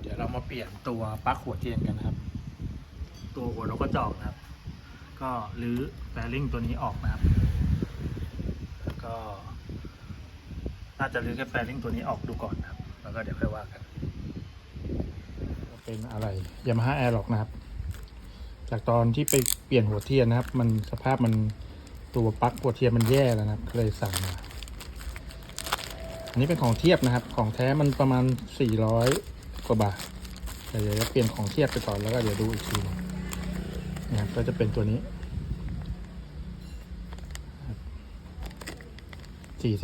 เดี๋ยวเรามาเปลี่ยนตัวปลั๊กหัวเทียนกันนะครับ ตัวหัวนกกระจอกนะครับ ก็รื้อแฟริงตัวนี้ออกนะครับ แล้วก็น่าจะรื้อแค่แฟริงตัวนี้ออกดูก่อนนะครับ แล้วก็เดี๋ยวค่อยว่ากันเป็นอะไรยามาฮ่าแอร์ล็อกนะครับ จากตอนที่ไปเปลี่ยนหัวเทียนนะครับ มันสภาพมันตัวปลั๊กหัวเทียนมันแย่แล้วนะครับเลยสั่งมาอันนี้เป็นของเทียบนะครับ ของแท้มันประมาณ400 กว่าบาทแต่เดี๋ยวจะเปลี่ยนของเทียบไปก่อนแล้วก็เดี๋ยวดูอีกทีนึงนะครับก็จะเป็นตัวนี้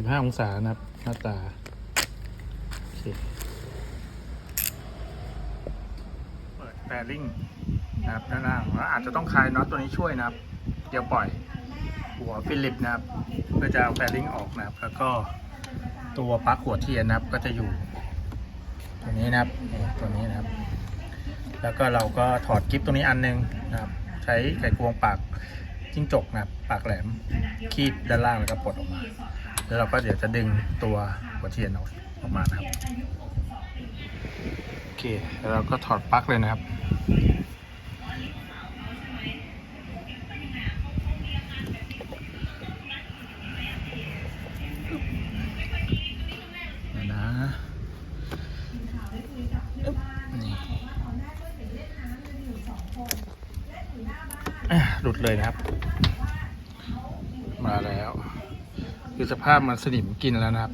45องศานะครับหน้าตาเปิดแฟริงนะครับด้านล่างแล้วอาจจะต้องคลายน็อตตัวนี้ช่วยนะครับ เดี๋ยวปล่อยหัวฟิลิปนะครับเพื่อจะเอาแฟริงออกนะครับ แล้วก็ตัวปลั๊กหัวเทียนนะครับก็จะอยู่ ตัวนี้นะครับตัวนี้นะครับ แล้วก็เราก็ถอดกิฟตรงนี้อันหนึงนะครับ ใช้ไขควงปากจิ้งจกนะครับปากแหลมคีบด้านล่างแล้วก็ปลดออกมา แล้วเราก็เดี๋ยวจะดึงตัวหัวเทียนออกออกมานะครับโอเคแล้วเราก็ถอดปลั๊กเลยนะครับ หลุดเลยนะครับ มาแล้ว คือสภาพมันสนิมกินแล้วนะครับ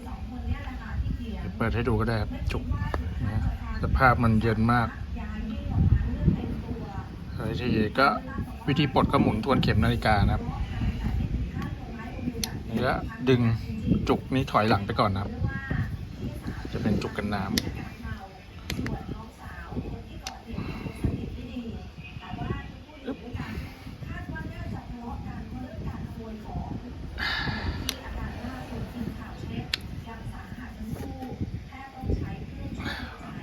เปิดให้ดูก็ได้ครับจุกนะสภาพมันเยินมากวิธีก็วิธีปลดก็หมุนทวนเข็มนาฬิกานะครับแล้วดึงจุกนี้ถอยหลังไปก่อนนะครับ จะเป็นจุกกันน้ำ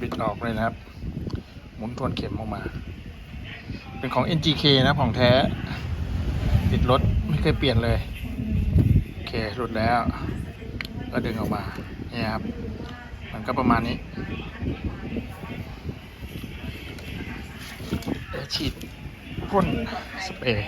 อึ๊บ บิดออกเลยนะครับ หมุนทวนเข็มออกมา เป็นของ NGK นะของแท้ ติดรถไม่เคยเปลี่ยนเลย โอเคหลุดแล้ว ก็ดึงออกมา เนี่ยครับ มันก็ประมาณนี้ฉีดพ่นสเปรย์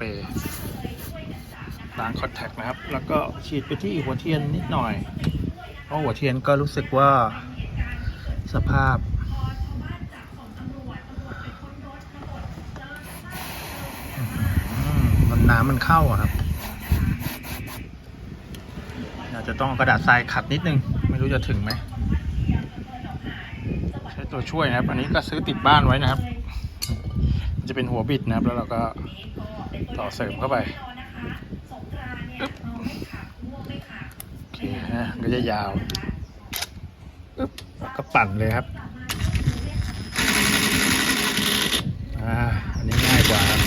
เปรย์ล้างคอนแทคนะครับ แล้วก็ฉีดไปที่หัวเทียนนิดหน่อย เพราะหัวเทียนก็รู้สึกว่าสภาพ มันน้ำมันเข้าอะครับอาจจะต้องกระดาษทรายขัดนิดนึง ไม่รู้จะถึงไหม ใช้ตัวช่วยนะครับ อันนี้ก็ซื้อติดบ้านไว้นะครับ จะเป็นหัวบิดนะครับ แล้วเราก็ ต่อเสริมเข้าไปอึ๊บโอเคนะก็จะยาวอึ๊บแล้วก็ปั่นเลยครับ อ่า อันนี้ง่ายกว่าครับ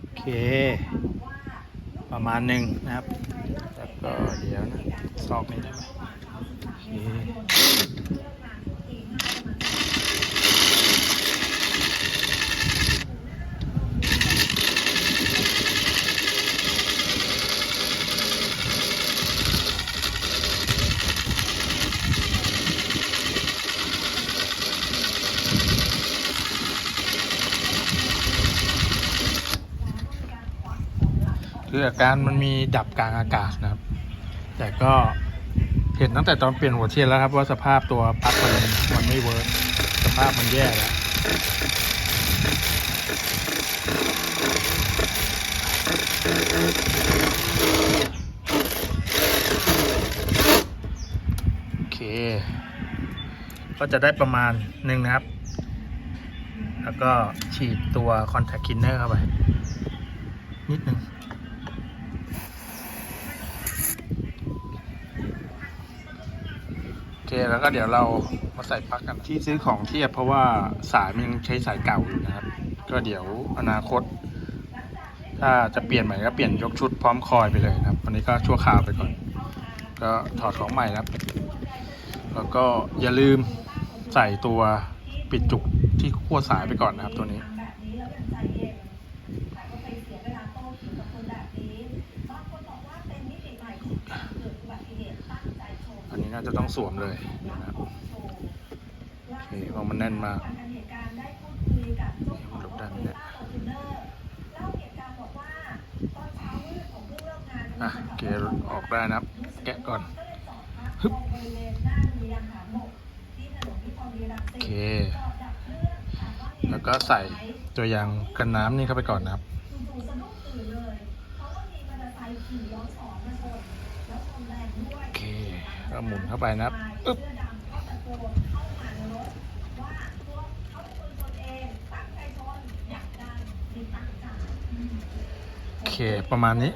โอเค ประ มาณหนึ่งนะครับ แล้วก็เดี๋ยวนะซอกนี้ได้ไหม คืออาการมันมีดับกลางอากาศนะครับ แต่ก็เห็นตั้งแต่ตอนเปลี่ยนหัวเทียนแล้วครับว่าสภาพตัวปลั๊กมันมันไม่เวิร์กสภาพมันแย่แล้วโอเค ก็จะได้ประมาณหนึ่งนะครับ แล้วก็ฉีดตัว contact cleaner เข้าไป นิดนึง เคแล้วก็เดี๋ยวเรามาใส่ปลั๊กกันที่ซื้อของเทียบเพราะว่าสายมันยังใช้สายเก่าอยู่นะครับ ก็เดี๋ยวอนาคต ถ้าจะเปลี่ยนใหม่ก็เปลี่ยนยกชุดพร้อมคอยไปเลยนะครับวันนี้ก็ชั่วคราวไปก่อน ก็ถอดของใหม่นะครับ แล้วก็อย่าลืมใส่ตัวปิดจุกที่ขั้วสายไปก่อนนะครับตัวนี้ น่าจะต้องสวมเลยนะครับโอเคเพราะมันแน่นมากหลบได้ไหมโตเนี่ยยต้าฟอร์จูเนอร์เล่าเการณ์บอกว่าตอนเช้ามืดผมเพิ่งเลิกงานอะโอกได้นะครับ แกะก่อนฮึบโอเค แล้วก็ใส่ตัวยางกันน้ำนี่เข้าไปก่อนนะครับ โอเคก็หมุนเข้าไปนะครับอึ๊บโอเค ประมาณนี้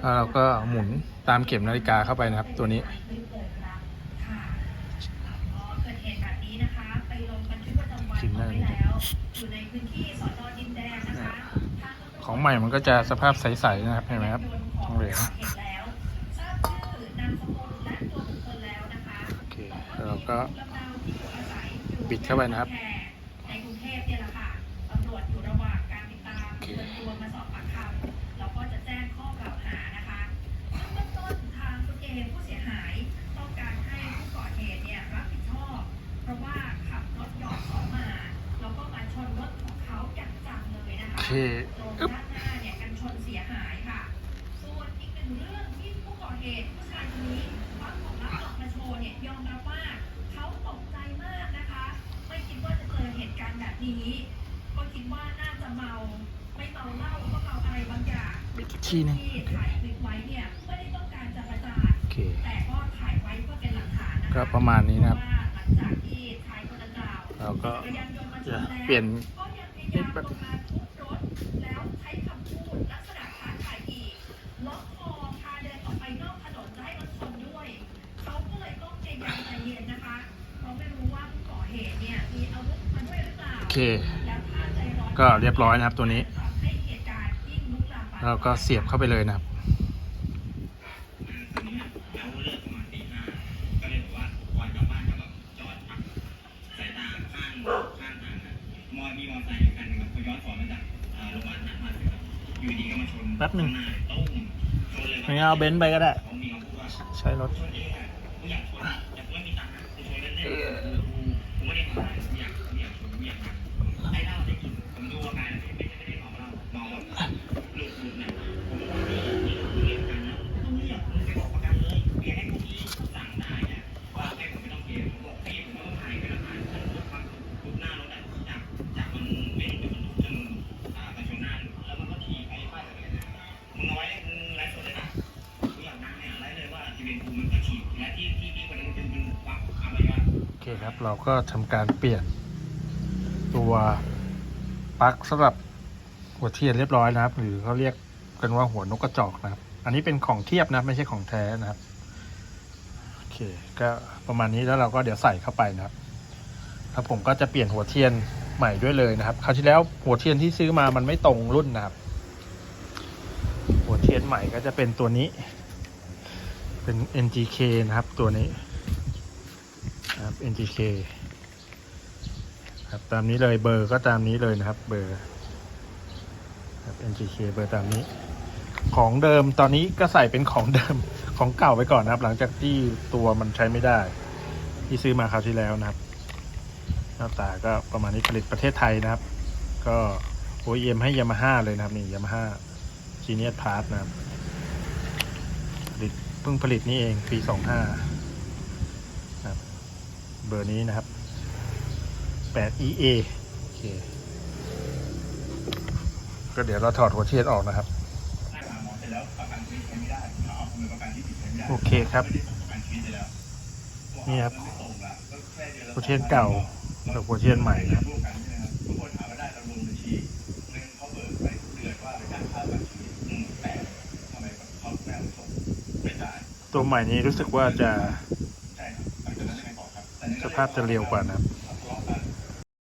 แล้วเราก็หมุนตามเข็มนาฬิกาเข้าไปนะครับ ตัวนี้คลิปเลยครับค่ะอ๋อเกิดนั่นชิ้นหน้าไว้แล้วอยู่ในพื้นที่สอนอดินแดงนะคะ ของใหม่มันก็จะสภาพใสๆนะครับเห็นไหมครับทองเหลืองโอเคแล้ก็บิดเข้าไปนะครับ องที่ผู้ก่อเหตุผู้ชายคนนี้ฟังของรับออกมาโชว์เนี่ยยอมรับว่าเขาตกใจมากนะคะไม่คิดว่าจะเจอเหตุการณ์แบบนี้ก็คิดว่าน่าจะเมาไม่เมาเหล้าก็เมาอะไรบางอย่างบิดอีกทีหนึงที่ถ่ายคลิปไว้เนี่ยไม่ได้ต้องการจะประจานโอเคแต่ก็ถ่ายไว้เพื่อเป็นห เค ก็เรียบร้อยนะครับตัวนี้ทำให้เราก็เสียบเข้าไปเลยนะครับแประมาณตีห้าก็เลยบอกว่าก่อนกลับบ้านก็แบบจอดพักสายตาข้างข้างทางอะมอมีมอไซค์คันหนึงครับเขาย้อนสอนมาจากอ่าโรงพยาบาลนัดมาถึงครับอยู่ดีก็มาชนแป๊บหนึ่งเอาเบนซ์ไปก็ได้ ใช้รถ โอเคครับ เราก็ทำการเปลี่ยน ตัวปลั๊กสำหรับหัวเทียนเรียบร้อยนะครับ หรือเขาเรียกกันว่าหัวนกกระจอกนะครับ อันนี้เป็นของเทียบนะไม่ใช่ของแท้นะครับโอเคก็ประมาณนี้แล้วเราก็เดี๋ยวใส่เข้าไปนะครับแล้วผมก็จะเปลี่ยนหัวเทียนใหม่ด้วยเลยนะครับคราวที่แล้วหัวเทียนที่ซื้อมามันไม่ตรงรุ่นนะครับ หัวเทียนใหม่ก็จะเป็นตัวนี้ เป็น NGK นะครับตัวนี้นะครับ NGK ครับตามนี้เลยเบอร์ก็ตามนี้เลยนะครับเบอร์ครับ NGK เบอร์ตามนี้ ของเดิมตอนนี้ก็ใส่เป็นของเดิมของเก่าไปก่อนนะครับ หลังจากที่ตัวมันใช้ไม่ได้ ที่ซื้อมาคราวที่แล้วนะครับ หน้าตาก็ประมาณนี้ผลิตประเทศไทยนะครับ ก็ OEM ให้ยามาฮ่าเลยนะครับนี่ยามาฮ่าจีเนียสพาร์ทนะครับผลิตเพิ่งผลิตนี่เองปี25เบอร์นี้นะครับ 8 EA โอเค ก็เดี๋ยวเราถอดหัวเทียนออกนะครับหาหมอเสร็จแล้วประกันชีวิตใช้ไม่ได้เขาเอาเป็นประกันที่ผิดใช้ไม่ได้โอเคครับไม่ได้ส่งประกันชีวิตไปแล้วนี่ครับไม่ส่งละก็แค่ดือนละหัวเทียนเก่ากับหัวเทียนใหม่นะครับร่วมกันใช่ไหมครับทุกคนถามว่าได้เราลงบัญชีเงินเขาเบิกไปทุกเดือนว่าเป็นการอืมแต่ทำไมแบบเขาแม่ส่งไม่จ่ายตัวใหม่นี้รู้สึกว่าจะใช่ครับหลังจากนั้นยังไงต่อครับสภาพจะเร็วกว่านะครับ